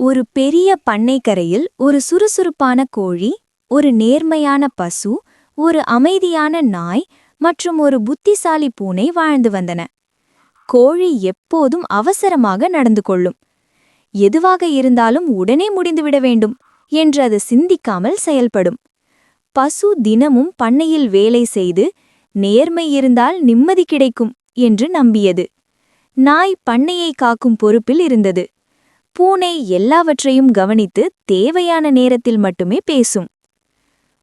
ஒரு பெரிய பண்ணைக்கரையில் ஒரு சுறுசுறுப்பான கோழி ஒரு நேர்மையான பசு ஒரு அமைதியான நாய் மற்றும் ஒரு புத்திசாலி பூனை வாழ்ந்து வந்தன. கோழி எப்போதும் அவசரமாக நடந்து கொள்ளும். எதுவாக இருந்தாலும் உடனே முடிந்துவிட வேண்டும் என்று அது சிந்திக்காமல் செயல்படும். பசு தினமும் பண்ணையில் வேலை செய்து நேர்மை இருந்தால் நிம்மதி கிடைக்கும் என்று நம்பியது. நாய் பண்ணையை காக்கும் பொறுப்பில் இருந்தது. பூனை எல்லாவற்றையும் கவனித்து தேவையான நேரத்தில் மட்டுமே பேசும்.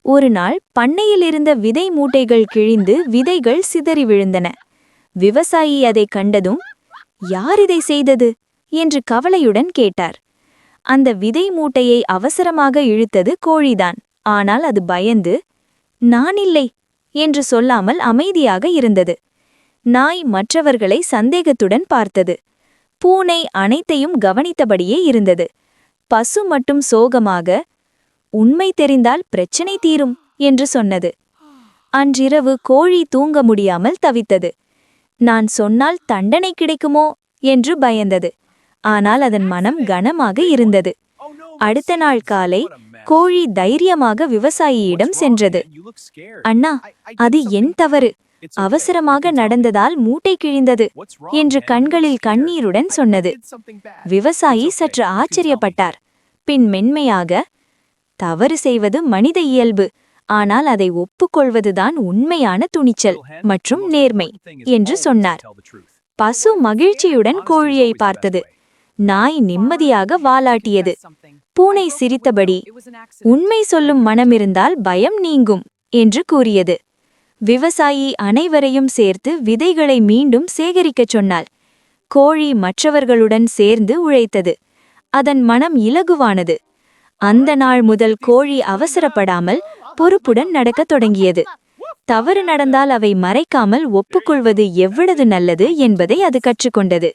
ஒரு நாள் பண்ணையில் இருந்த விதை மூட்டைகள் கிழிந்து விதைகள் சிதறி விழுந்தன. விவசாயி அதைக் கண்டதும் யார் இதை செய்தது? என்று கவலையுடன் கேட்டார். அந்த விதை மூட்டையை அவசரமாக இழுத்தது கோழிதான். ஆனால் அது பயந்து நான் இல்லை என்று சொல்லாமல் அமைதியாக இருந்தது. நாய் மற்றவர்களை சந்தேகத்துடன் பார்த்தது. பூனை அனைத்தையும் கவனித்தபடியே இருந்தது. பசு மட்டும் சோகமாக உண்மை தெரிந்தால் பிரச்சனை தீரும் என்று சொன்னது. அன்றிரவு கோழி தூங்க முடியாமல் தவித்தது. நான் சொன்னால் தண்டனை கிடைக்குமோ? என்று பயந்தது. ஆனால் அதன் மனம் கனமாக இருந்தது. அடுத்த நாள் காலை கோழி தைரியமாக விவசாயியிடம் சென்றது. அண்ணா அது என் தவறு. அவசரமாக நடந்ததால் மூட்டை கிழிந்தது என்று கண்களில் கண்ணீருடன் சொன்னது. விவசாயி சற்று ஆச்சரியப்பட்டார். பின் மென்மையாக தவறு செய்வது மனித இயல்பு. ஆனால் அதை ஒப்புக்கொள்வதுதான் உண்மையான துணிச்சல் மற்றும் நேர்மை என்று சொன்னார். பசு மகிழ்ச்சியுடன் கோழியை பார்த்தது. நாய் நிம்மதியாக வாலாட்டியது. பூனை சிரித்தபடி உண்மை சொல்லும் மனமிருந்தால் பயம் நீங்கும் என்று கூறியது. விவசாயி அனைவரையும் சேர்த்து விதைகளை மீண்டும் சேகரிக்கச் சொன்னாள். கோழி மற்றவர்களுடன் சேர்ந்து உழைத்தது. அதன் மனம் இலகுவானது. அந்த நாள் முதல் கோழி அவசரப்படாமல் பொறுப்புடன் நடக்கத் தொடங்கியது. தவறு நடந்தால் அவை மறைக்காமல் ஒப்புக்கொள்வது எவ்வளவு நல்லது என்பதை அது கற்றுக்கொண்டது.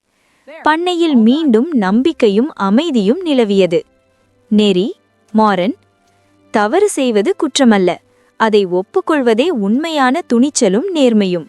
பண்ணையில் மீண்டும் நம்பிக்கையும் அமைதியும் நிலவியது. நெறி மாறன் தவறு செய்வது குற்றமல்ல. அதை ஒப்புக்கொள்வதே உண்மையான துணிச்சலும் நேர்மையும்.